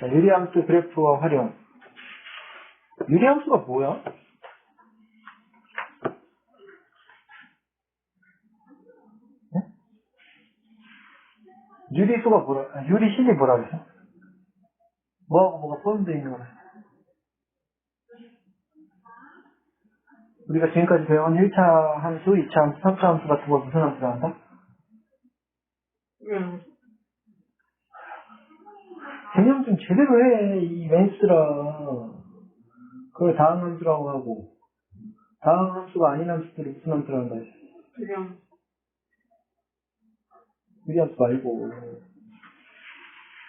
자, 유리함수 그래프와 활용. 유리함수가 뭐야? 네? 유리수가 뭐라, 아, 유리식이 뭐라 그랬어? 뭐하고 뭐가 포함되어 있는 거야? 우리가 지금까지 배운 1차 함수, 2차 함수, 3차 함수 같은 거 무슨 함수라 한다? 그냥 개념 좀 제대로 해, 이 멘스라. 그걸 다음 함수라고 하고, 다음 함수가 아닌 함수들을 무슨 함수라는 거야? 그냥 유리함수 말고.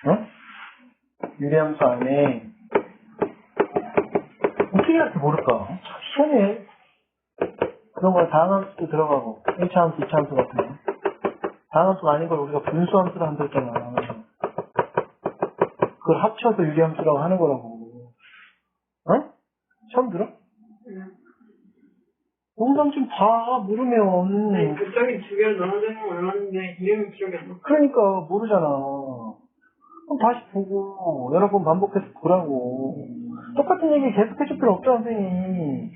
어? 유리함수 안에, 어떻게 이렇게 모를까? 참 시원해. 그런 거 다음 함수도 들어가고, 1차 함수, 2차 함수 같은 거. 다음 함수가 아닌 걸 우리가 분수 함수라 한다 했잖아. 그걸 합쳐서 유리함수라고 하는 거라고. 어? 처음 들어? 그냥 영상 좀 봐, 모르면. 아니 갑자기 두 개를 거 몰랐는데 이름이 기억이 안 나. 그러니까 모르잖아. 그럼 다시 보고 여러 번 반복해서 보라고. 똑같은 얘기 계속 해줄 필요 없잖아, 선생님.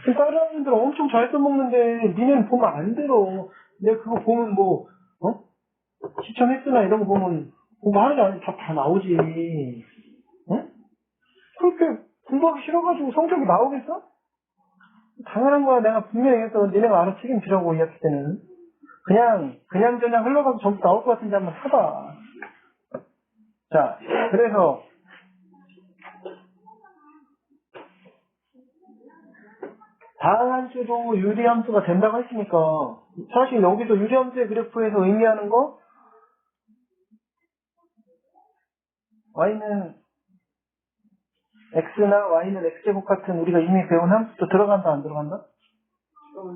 지금 다른 학생들 엄청 잘 써먹는데 니네는 보면 안 들어. 내가 그거 보면 뭐, 어? 시청 횟수나 이런 거 보면 공부하는 게 아니라 다, 다 나오지. 응? 그렇게 공부하기 싫어가지고 성적이 나오겠어? 당연한 거야. 내가 분명히 해서 니네가 알아 책임지라고 이 학기 때는. 그냥, 그냥 저냥 흘러가서 점수 나올 것 같은데 한번 해봐. 자, 그래서, 다음 함수도 유리함수가 된다고 했으니까, 사실 여기서 유리함수의 그래프에서 의미하는 거, y는 x나 y는 x제곱 같은 우리가 이미 배운 함수도 들어간다, 안 들어간다?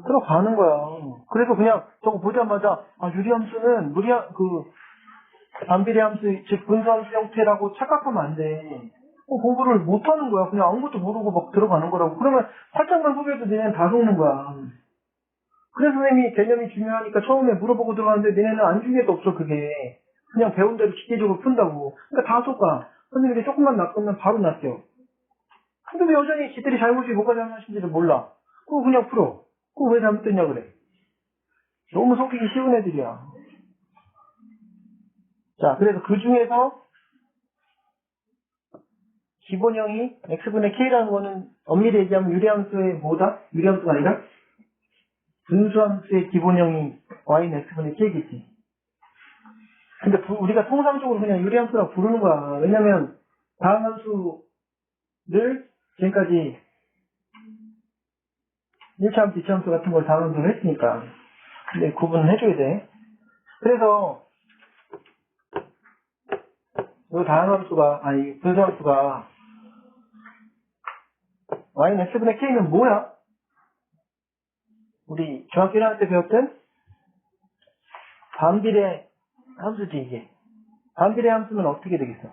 들어가는 거야. 그래서 그냥 저거 보자마자 아 유리함수는 무리함 그 반비례함수 즉 분수함수 형태라고 착각하면 안 돼. 어, 공부를 못 하는 거야. 그냥 아무것도 모르고 막 들어가는 거라고. 그러면 살짝만 소개해도 니네는 다 속는 거야. 그래서 선생님이 개념이 중요하니까 처음에 물어보고 들어갔는데 니네는 안 중요해도 없어 그게. 그냥 배운 대로 기계적으로 푼다고. 그러니까 다 속아. 선생님들이 조금만 낚으면 바로 낚여. 근데 왜 여전히 지들이 잘못이 뭐가 잘못인지를 몰라. 그거 그냥 풀어. 그거 왜 잘못됐냐 그래. 너무 속이기 쉬운 애들이야. 자, 그래서 그 중에서 기본형이 x분의 k라는 거는 엄밀히 얘기하면 유리함수의 뭐다? 유리함수가 아니라 분수함수의 기본형이 y는 x분의 k겠지. 근데 부- 우리가 통상적으로 그냥 유리함수라고 부르는 거야. 왜냐면 다음 함수를 지금까지 1차 함수, 2차 함수 같은 걸 다음 함수로 했으니까. 근데 구분을 해줘야 돼. 그래서 이 다음 함수가, 아니, 분수 함수가 y는 x분의 k는 뭐야? 우리 중학교 1학년 때 배웠던 반비례 함수지, 이게. 반비례 함수는 어떻게 되겠어?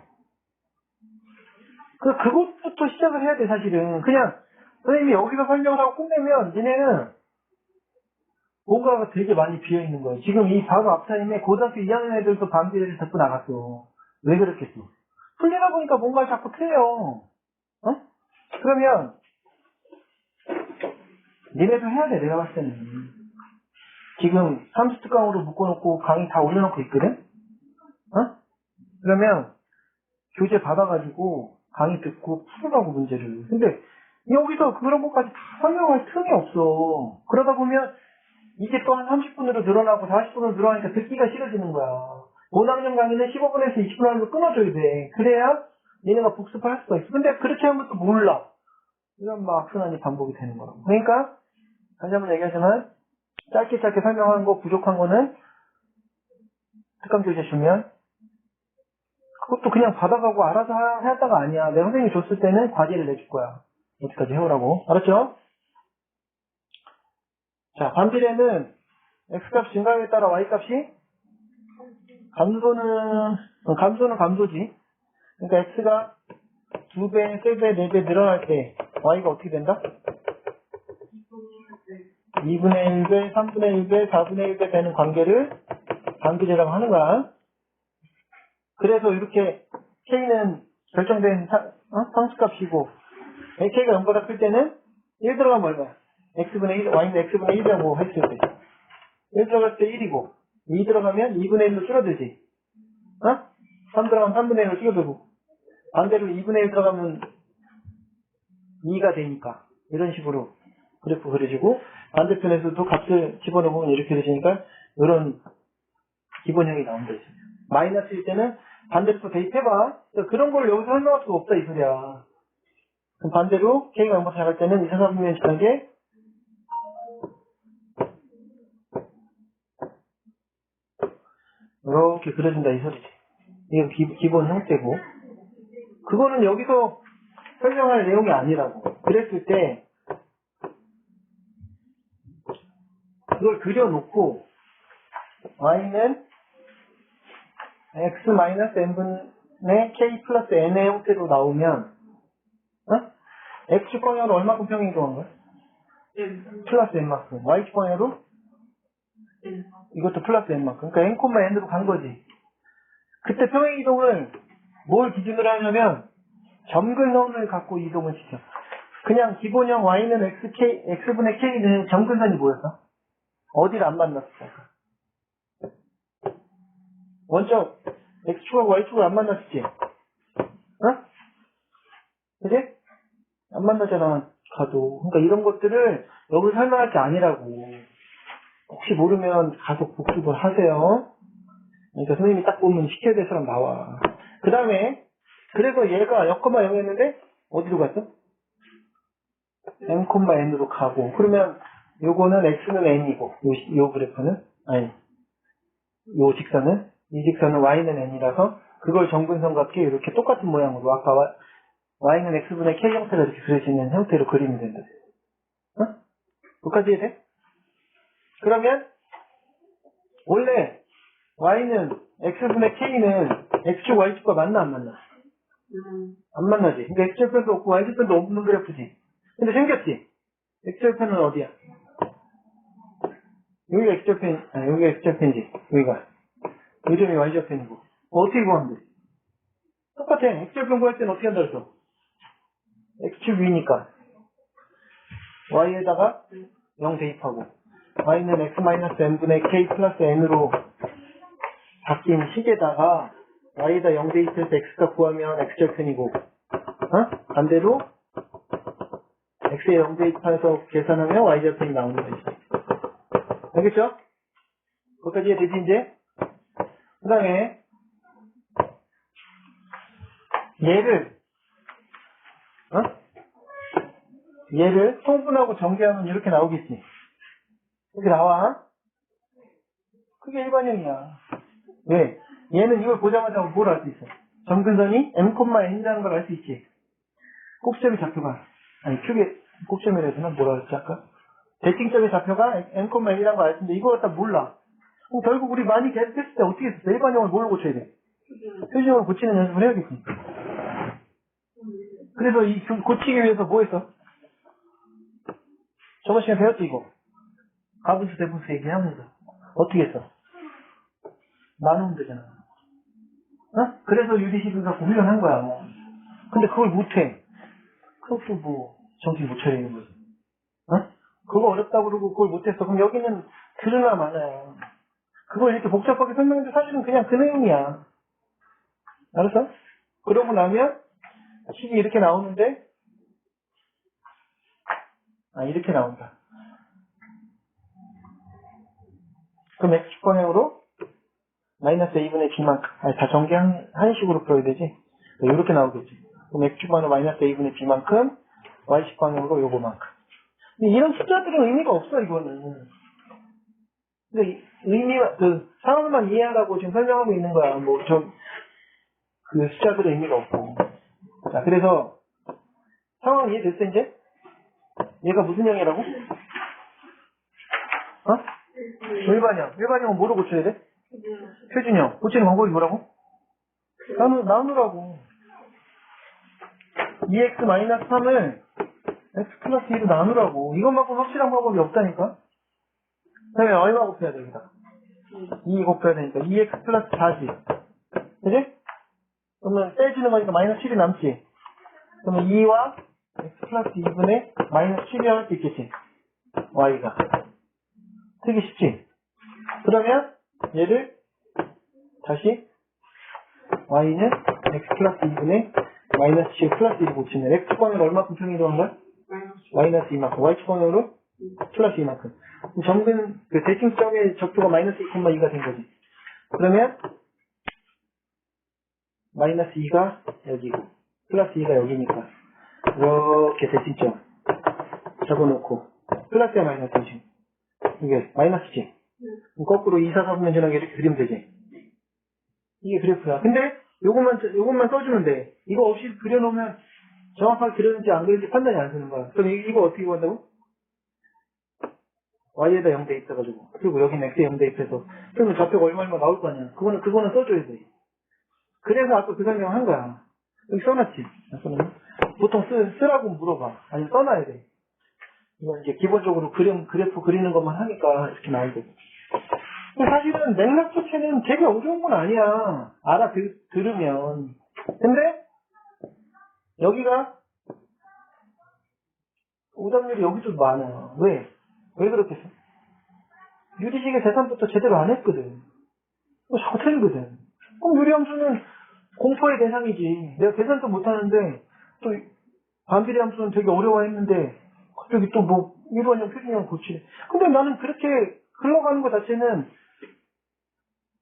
그, 그것부터 시작을 해야 돼, 사실은. 그냥, 선생님이 여기서 설명을 하고 끝내면, 니네는 뭔가가 되게 많이 비어 있는 거예요. 지금 이 바로 앞 타임에 고등학교 2학년 애들도 반비례를 듣고 나갔어. 왜 그렇겠어? 풀리다 보니까 뭔가 자꾸 틀려. 어? 그러면, 니네도 해야 돼, 내가 봤을 때는. 지금 30특강으로 묶어놓고 강의 다 올려놓고 있거든? 어? 그러면, 교재 받아가지고 강의 듣고 풀으라고 문제를. 근데, 여기서 그런 것까지 다 설명할 틈이 없어. 그러다 보면, 이게 또 한 30분으로 늘어나고 40분으로 늘어나니까 듣기가 싫어지는 거야. 5학년 강의는 15분에서 20분 안으로 끊어줘야 돼. 그래야 얘네가 복습을 할 수가 있어. 근데 그렇게 하면 또 몰라. 이런 막 악순환이 반복이 되는 거라고. 그러니까, 다시 한번 얘기하지만, 짧게 짧게 설명하는 거 부족한 거는, 특강 교재 주면, 그것도 그냥 받아가고 알아서 하- 하다가 아니야. 내 선생님이 줬을 때는 과제를 내줄 거야. 어디까지 해오라고. 알았죠? 자, 반비례는 x값 증가에 따라 y값이 감소는 어, 감소는 감소지. 그러니까 x가 2배, 3배, 4배 늘어날 때 y가 어떻게 된다? 2분의 1배, 3분의 1배, 4분의 1배 되는 관계를 반비례라고 하는 거야. 그래서 이렇게 k는 결정된 사, 어? 상수값이고 k가 0보다 클 때는 1 들어가면 얼마야? x분의 1, y는 x분의 1이라고 했을 때. 1 들어갈 때 1이고 2 들어가면 2분의 1로 줄어들지. 어? 3 들어가면 3분의 1로 줄어들고 반대로 2분의 1 들어가면 2가 되니까 이런 식으로 그래프 그려지고 반대편에서도 값을 집어넣으면 이렇게 되시니까 이런 기본형이 나온다. 마이너스일 때는 반대로 대입해봐. 그런 걸 여기서 설명할 수가 없다 이 소리야. 그럼 반대로 K가 0보다 작을 때는 2, 4, 3분의 지난 게 이렇게 그려진다 이 소리지. 이게 기, 기본 형태고 그거는 여기서 설명할 내용이 아니라고. 그랬을 때 그걸 그려놓고 y는 x 마이너스 n분의 k 플러스 n의 형태로 나오면 어? x 방향으로 얼마큼 평행 이동한 거야? 네. 플러스 n만큼 y 방향으로 네. 이것도 플러스 n만큼 그러니까 n, n으로 간 거지 그때 평행 이동을 뭘 기준으로 하냐면 점근선을 갖고 이동을 시켜 그냥 기본형 y는 xk, x분의 k는 점근선이 뭐였어? 어디를 안 만났을까? 먼저 x축하고 y축을 안 만났지? 어? 그지? 안 만나잖아 가도 그러니까 이런 것들을 여기 설명할 게 아니라고 혹시 모르면 가속 복습을 하세요 그러니까 선생님이 딱 보면 시켜야 될 사람 나와 그 다음에 그래서 얘가 0,0이었는데 어디로 갔어? m,n으로 가고 그러면 요거는 x는 n이고 요, 요 그래프는 아니 요 직선은 이 직선은 y는 n이라서 그걸 정근선답게 이렇게 똑같은 모양으로 아까 y, y는 x분의 k 형태가 이렇게 그려지는 형태로 그리면 된다. 어? 여기까지 이해돼? 그러면 원래 y는 x분의 k는 x축 y축과 만나 안 만나? 음. 안 만나지. 그러니까 x절편도 없고 y절편도 없는 그래프지. 근데 생겼지? x절편은 어디야? 여기가 x절편, 아, 여기가 x절편이지. 여기가. 이 점이 y절편이고. 어떻게 구하면 돼? 똑같아. x절편 구할 때는 어떻게 한다 그랬어? x축 위니까. y에다가 0 대입하고. y는 x-n분의 k 플러스 n으로 바뀐 식에다가 y에다 0 대입해서 x가 구하면 x절편이고. 어? 반대로 x에 0 대입해서 계산하면 y절편이 나오는 거지. 알겠죠? 거기까지 이해되지, 이제? 그 다음에, 얘를, 어? 얘를 통분하고 전개하면 이렇게 나오겠지. 이렇게 나와. 그게 일반형이야. 왜? 얘는 이걸 보자마자 뭘 알 수 있어? 점근선이 m,n이라는 걸 알 수 있지. 꼭지점이 좌표가, 아니, 해야 되나? 뭐라 그랬지, 아까? 대칭점의 좌표가 n,n이라는 걸알 텐데 이걸 갖다 몰라. 그럼 결국 우리 많이 계속했을 때 어떻게 했어? 일반형을 뭘로 고쳐야 돼? 표준형을 고치는 연습을 해야겠지. 그래서 이 교- 고치기 위해서 뭐 했어? 저번 시간에 배웠지 이거. 가분수 대분수 얘기하면서 어떻게 했어? 나누면 되잖아. 어? 그래서 유리식을 갖고 훈련한 거야. 근데 그걸 못해. 그것도 뭐 정신 못 차리는 거지. 어? 그거 어렵다고 그러고 그걸 못했어. 그럼 여기는 들으나 마나요. 그걸 이렇게 복잡하게 설명했는데 사실은 그냥 그 내용이야. 알았어? 그러고 나면 식이 이렇게 나오는데 아 이렇게 나온다. 그럼 x축 방향으로 마이너스 a분의 b만큼 아니 다 전개한 한 식으로 풀어야 되지. 이렇게 나오겠지. 그럼 방향으로 마이너스 a분의 b만큼 y축 방향으로 요거만큼. 이런 숫자들은 의미가 없어, 이거는. 근데 이- 의미가, 그, 상황만 이해하라고 지금 설명하고 있는 거야. 뭐, 좀, 그 숫자들은 의미가 없고. 자, 그래서, 상황 이해됐어, 이제? 얘가 무슨 형이라고? 어? 일반형. 일반형은 뭐로 고쳐야 돼? 표준형. 고치는 방법이 뭐라고? 나누, 나누라고. 2x-3을 x 플러스 2로 나누라고. 이것만큼 확실한 방법이 없다니까? 그러면 얼마 곱해야 돼, 여기다? 2 곱해야 되니까. 2x 플러스 40. 그지? 그러면 떼지는 거니까 마이너스 7이 남지. 그러면 2와 x 플러스 2분의 마이너스 7이 할 수 있겠지. y가. 되게 쉽지? 그러면 얘를 다시 y는 x 플러스 2분의 마이너스 7 플러스 1을 고치면 x 방향으로 얼마큼 평이동한 거야? 마이너스. 마이너스 2만큼. y 방향으로 플러스 2만큼. 정근 그 대칭점의 적도가 마이너스 2,2가 된 거지. 그러면 마이너스 2가 여기고 플러스 2가 여기니까 이렇게 대칭점 적어놓고 플러스야 마이너스지. 이게 마이너스지. 그럼 거꾸로 2, 4, 4분면 전하게 이렇게 그리면 되지. 이게 그래프야. 근데 요것만 요것만 써주면 돼. 이거 없이 그려놓으면 정확하게 그렸는지 안 그렸는지 판단이 안 되는 거야. 그럼 이- 이거 어떻게 구한다고? y에다 0 대입 해가지고 그리고 여기는 x에 0 대입해서 그러면 좌표가 얼마 얼마 나올 거 아니야. 그거는 그거는 써줘야 돼. 그래서 아까 그 설명 한 거야. 여기 써놨지. 안 써놨나? 보통 쓰, 쓰라고 물어봐. 아니 써놔야 돼. 이건 이제 기본적으로 그림 그래프 그리는 것만 하니까 이렇게 나오고. 근데 사실은 맥락 자체는 되게 어려운 건 아니야. 알아 들, 들으면. 근데 여기가 오답률이 여기도 많아. 왜? 왜 그렇겠어? 유리식의 계산부터 제대로 안 했거든. 어, 자꾸 틀리거든. 그럼 유리함수는 공포의 대상이지. 내가 계산도 못하는데 또 반비례 함수는 되게 어려워했는데 갑자기 또 뭐 일반형 표준형 고치래. 근데 나는 그렇게 흘러가는 것 자체는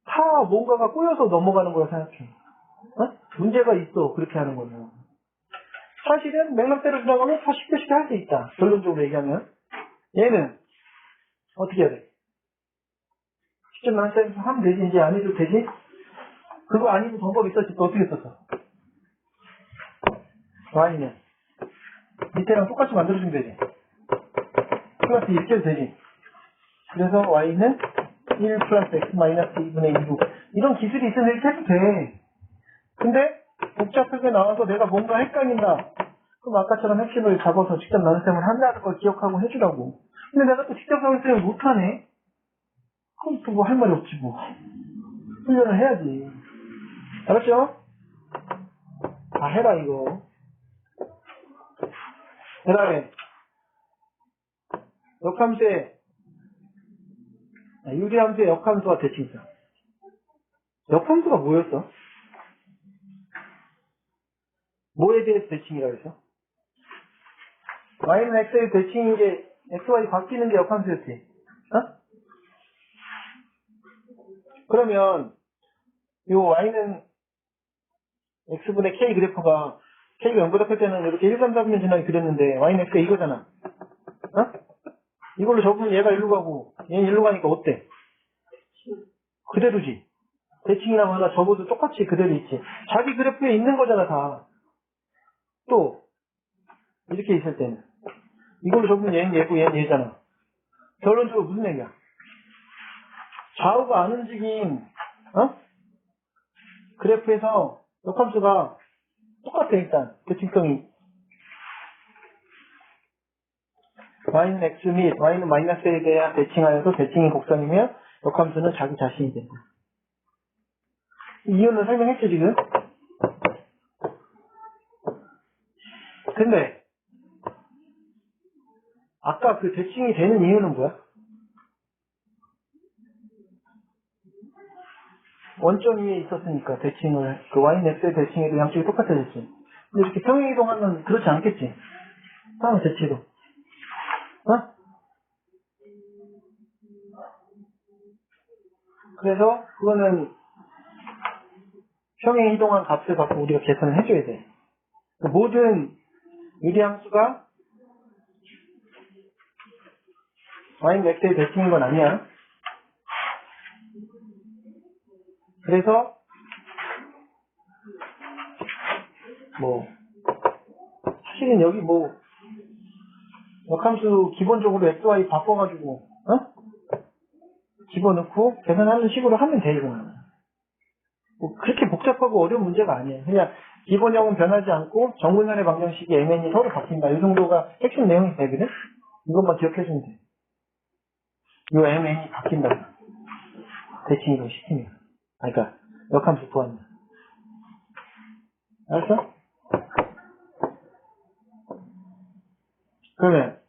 다 뭔가가 꼬여서 넘어가는 거라 생각해. 어? 문제가 있어 그렇게 하는 거는. 사실은 맥락대로 쉽게 쉽게 할수 있다. 결론적으로 얘기하면. 얘는 어떻게 해야 돼? 직접 나한테 하면 되지 이제 안 해도 되지? 그거 아니고 방법이 있었지 또 어떻게 썼어? y는 밑에랑 똑같이 만들어주면 되지. 플러스 2 시켜도 되지. 그래서 y는 1 플러스 x 마이너스 2분의 2로 이런 기술이 있으면 이렇게 해도 돼. 근데 복잡하게 나와서 내가 뭔가 헷갈린다. 그럼 아까처럼 핵심을 잡아서 직접 나눗셈을 한다는 걸 기억하고 해주라고. 근데 내가 또 직접 나눗셈을 못하네. 그럼 또 뭐 할 말이 없지 뭐. 훈련을 해야지. 알았죠? 다 해라 이거. 그 다음에 역함수의 아, 유리함수의 역함수와 대칭성. 역함수가 뭐였어? 뭐에 대해서 대칭이라고 했어? y는 x의 대칭인 게 xy 바뀌는 게 역함수였지. 어? 그러면 요 y는 x분의 k 그래프가 k가 0보다 클 때는 이렇게 1, 3, 4분면 지나게 그렸는데 y는 x가 이거잖아. 어? 이걸로 적으면 얘가 일로 가고 얘는 일로 가니까 어때? 그대로지. 대칭이라고 하나 적어도 똑같이 그대로 있지. 자기 그래프에 있는 거잖아 다. 또 이렇게 있을 때는 이걸로 적으면 얘는 얘고 얘는 얘잖아. 결론적으로 무슨 얘기야? 좌우가 안 움직인 어? 그래프에서 역함수가 똑같아 일단 대칭성이 y는 x 및 y는 마이너스에 대한 대칭하여서 대칭인 곡선이며 역함수는 자기 자신이 된다. 이유는 설명했죠 지금? 근데 아까 그 대칭이 되는 이유는 뭐야? 원점 위에 있었으니까 대칭을 그 y는 x의 대칭에도 양쪽이 똑같아졌지. 근데 이렇게 평행 이동하면 그렇지 않겠지. 상황 대체로. 어? 그래서 그거는 평행 이동한 값을 갖고 우리가 계산을 해줘야 돼. 그 모든 유리함수가 y는 x의 대칭인 건 아니야. 그래서 뭐 사실은 여기 뭐 역함수 기본적으로 xy 바꿔가지고 어? 집어넣고 계산하는 식으로 하면 돼 이거는 뭐 그렇게 복잡하고 어려운 문제가 아니에요 그냥 기본형은 변하지 않고 정근선의 방정식이 mn이 서로 바뀐다. 이 정도가 핵심 내용이 되거든? 이것만 기억해주면 돼 이 mn이 바뀐다. 대칭 이동 시키면. 아, 그러니까 역함수 구한다. 알았어? 그러면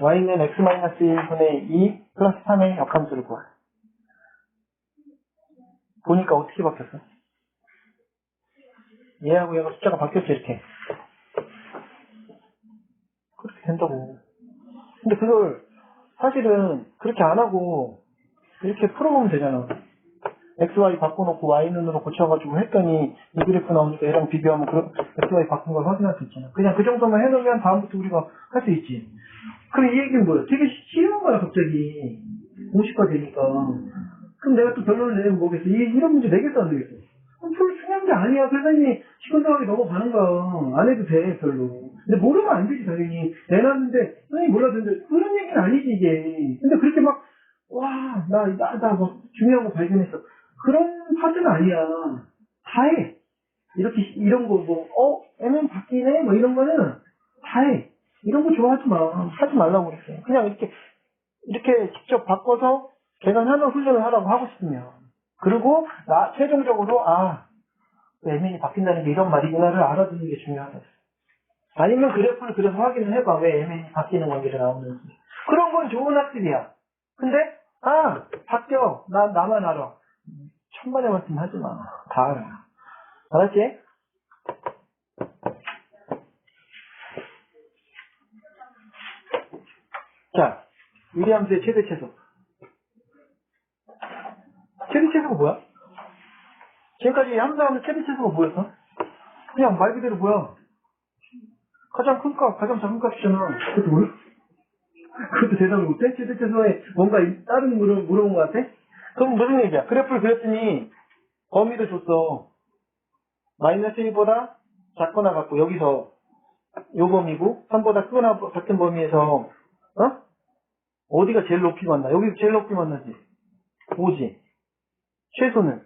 y는 x-1분의 2 플러스 3의 역함수를 구해. 보니까 어떻게 바뀌었어? 얘하고 얘가 숫자가 바뀌었지 이렇게. 그렇게 된다고. 근데 그걸 사실은 그렇게 안 하고 이렇게 풀어보면 되잖아. XY 바꿔놓고 Y눈으로 고쳐가지고 했더니 이 그래프 나오니까 얘랑 비교하면 그 XY 바꾼 걸 확인할 수 있잖아. 그냥 그 정도만 해놓으면 다음부터 우리가 할 수 있지. 그럼 이 얘기는 뭐야? 되게 쉬운 거야 갑자기. 50가 되니까. 그럼 내가 또 결론을 내면 뭐겠어? 이, 이런 문제 내겠어 안 되겠어? 그럼 별로 중요한 게 아니야. 선생님이 시큰둥하게 넘어가는 거야. 안 해도 돼 별로. 근데 모르면 안 되지 당연히. 내놨는데 선생님이 몰라도는데 그런 얘기는 아니지 이게. 근데 그렇게 막 와, 나, 나, 나, 뭐, 중요한 거 발견했어. 그런 파트는 아니야. 다 해. 이렇게, 이런 거, 뭐, 어, 애는 바뀌네? 뭐, 이런 거는 다 해. 이런 거 좋아하지 마. 하지 말라고 그랬어. 그냥 이렇게, 이렇게 직접 바꿔서 계산하는 훈련을 하라고 하고 싶으면. 그리고, 나, 최종적으로, 아, 애면이 바뀐다는 게 이런 말이구나를 알아두는 게 중요하다. 아니면 그래프를 그려서 확인을 해봐. 왜 애면이 바뀌는 관계가 나오는지. 그런 건 좋은 학습이야. 근데, 아, 바뀌어. 나, 나만 알아. 천만의 말씀 하지 마. 다 알아. 알았지? 자, 유리함수의 최대 최소. 최소가 뭐야? 지금까지 함수하면 최대 최소가 뭐였어? 그냥 말 그대로 뭐야? 가장 큰 값, 가장 작은 값이잖아. 그것도 뭐야? 그것도 대답을 못해? 최대 최소에 뭔가 이- 다른 물어, 물어본 것 같아? 그럼 무슨 얘기야? 그래프를 그렸더니 범위를 줬어. 마이너스 1보다 작거나 같고 여기서 요 범위고 3보다 크거나 같은 범위에서 어? 어디가 제일 높이 만나? 여기 제일 높이 만나지. 5지. 최소는.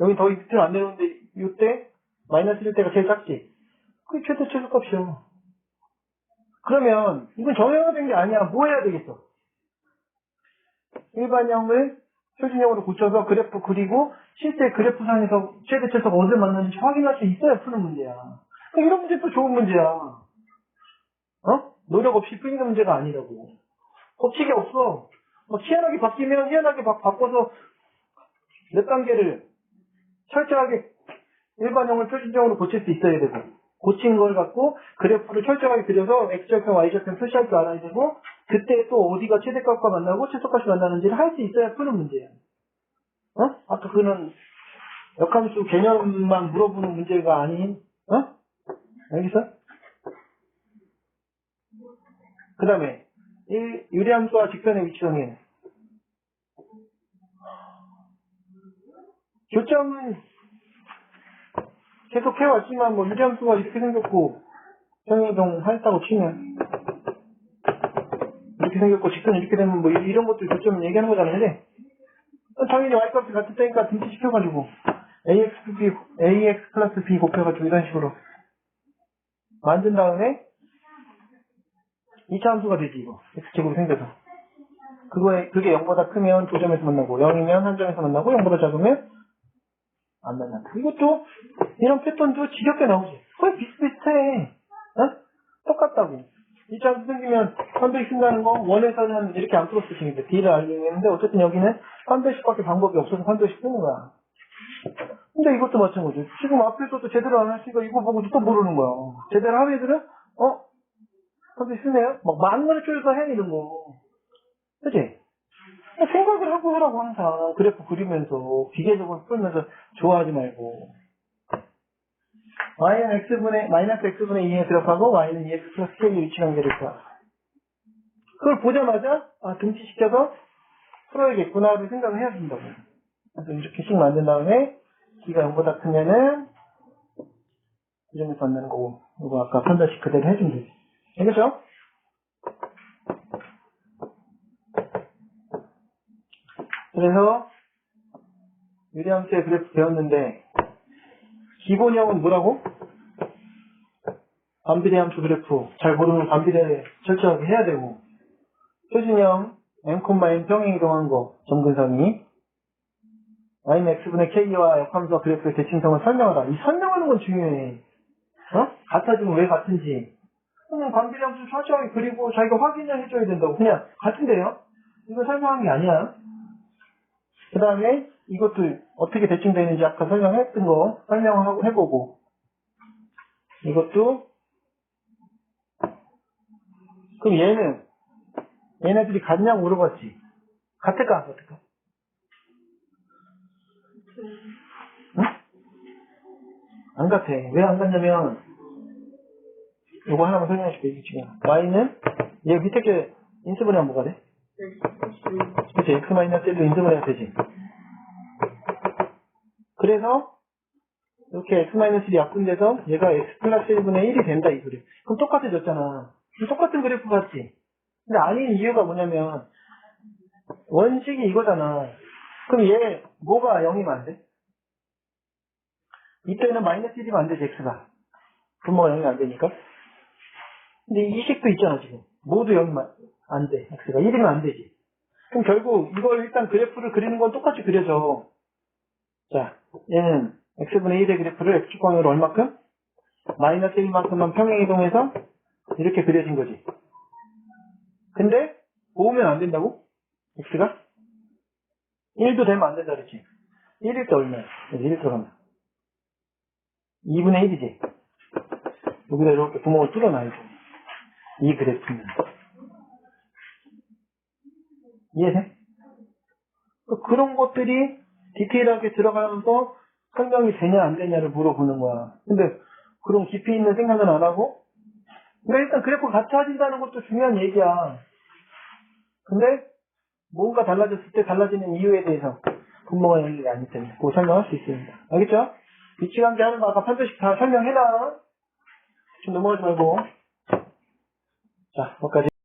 여기 더 밑으로 안 내려오는데 이때 마이너스 1때가 제일 작지. 그게 최대 최소 값이야. 그러면 이건 정형화된 게 아니야. 뭐 해야 되겠어? 일반형을 표준형으로 고쳐서 그래프 그리고 실제 그래프상에서 최대 최소가 어디에 맞는지 확인할 수 있어야 푸는 문제야. 그럼 이런 문제 또 좋은 문제야. 어? 노력 없이 풀리는 문제가 아니라고. 법칙이 없어. 뭐 희한하게 바뀌면 희한하게 바, 바꿔서 몇 단계를 철저하게 일반형을 표준형으로 고칠 수 있어야 되고 고친 걸 갖고 그래프를 철저하게 그려서 x절편, y절편 표시할 줄 알아야 되고 그때 또 어디가 최대값과 만나고 최소값이 만나는지를 할 수 있어야 푸는 문제야. 어? 아까 그는 역함수 개념만 물어보는 문제가 아닌 어? 알겠어? 그 다음에 유리함수와 직선의 위치 정의 교점은 계속 해왔지만 뭐 유리함수가 이렇게 생겼고 평행이동 하였다고 치면 이렇게 생겼고 직선이 이렇게 되면 뭐 이런 것들 교점 얘기하는 거잖아요. 근데 당연히 y값이 같을 때니까 등치시켜가지고 ax, b, ax 플러스 b 곱해가지고 이런 식으로 만든 다음에 2차 함수가 되지 이거. X제곱이 생겨서. 그거에 그게 0보다 크면 두 점에서 만나고 0이면 한 점에서 만나고 0보다 작으면 이것도 이런 패턴도 지겹게 나오지 거의 비슷비슷해 어? 똑같다고 2차 함수 생기면 한 배씩 쓴다는 거 원에서는 이렇게 안 풀었을 텐데 D를 알려는데 어쨌든 여기는 한 배씩밖에 방법이 없어서 한 배씩 쓰는 거야 근데 이것도 마찬가지죠. 지금 앞에서도 제대로 안 하시니까 이거 보고 또 모르는 거야. 제대로 하는 애들은, 어? 근데 쓰네요? 막 만원을 줄여서 해, 이런 거. 그치? 생각을 하고 하라고 항상. 그래프 그리면서, 기계적으로 풀면서 좋아하지 말고. y는 x분의, 마이너스 x분의 2의 그래프하고 y는 2x 플러스 k의 위치 관계를 구하. 그걸 보자마자, 아, 등치시켜서 풀어야겠구나를 생각을 해야 된다고. 그래서 이렇게 씩 만든 다음에 기가 0보다 크면은 이 점에서 만나는 거고 이거 아까 판단식 그대로 해주면 되지 알겠죠? 그래서 유리함수의 그래프 배웠는데 기본형은 뭐라고? 반비례 함수 그래프 잘 모르면 반비례 철저하게 해야 되고 표준형 m, n 평행 이동한 거 점근선이 y는 x분의 k와 역함수와 그래프의 대칭성을 설명하다. 이 설명하는 건 중요해. 어? 같아지면 왜 같은지. 그냥 관계함수 철저하게 그리고 자기가 확인을 해줘야 된다고. 그냥 같은데요? 이거 설명한 게 아니야. 그 다음에 이것도 어떻게 대칭 되는지 아까 설명했던 거 설명을 해보고 이것도 그럼 얘는 얘네들이 같냐고 물어봤지. 같을까 안 같을까? 응? 안 같아. 왜 안 같냐면 이거 하나만 설명해 줄게. 지금 y는 얘 밑에 게 인수분해하면 뭐가 돼? 그치 x 마이너스 1로 인수분해가 되지. 그래서 이렇게 x 마이너스 1이 약분돼서 얘가 x 플러스 1분의 1이 된다 이 소리. 그럼 똑같아졌잖아. 똑같은 그래프 같지? 근데 아닌 이유가 뭐냐면 원식이 이거잖아. 그럼 얘 뭐가 0이면 안 돼? 이때는 마이너스 1이면 안 되지 x가. 분모가 0이면 안 되니까. 근데 이 식도 있잖아 지금. 모두 0이면 안 돼. x가 1이면 안 되지. 그럼 결국 이걸 일단 그래프를 그리는 건 똑같이 그려져. 자, 얘는 x분의 1의 그래프를 x축방으로 얼마큼? 마이너스 1만큼만 평행이동해서 이렇게 그려진 거지. 근데 모으면 안 된다고? x가? 1도 되면 안 된다 그랬지. 1일 때 얼마야? 여기 1 들어간다. 2분의 1이지. 여기다 이렇게 구멍을 뚫어놔야지. 이 그래프는. 이해돼? 그 그런 것들이 디테일하게 들어가면서 설명이 되냐 안 되냐를 물어보는 거야. 근데 그런 깊이 있는 생각은 안 하고 그러니까 일단 그래프 같아진다는 것도 중요한 얘기야. 근데 뭔가 달라졌을 때 달라지는 이유에 대해서 분모가 연결이 아닐 때문에 그거 설명할 수 있습니다. 알겠죠? 위치 관계 하는 거 아까 판별식 다 설명해놔. 좀 넘어가지 말고. 자, 거기까지.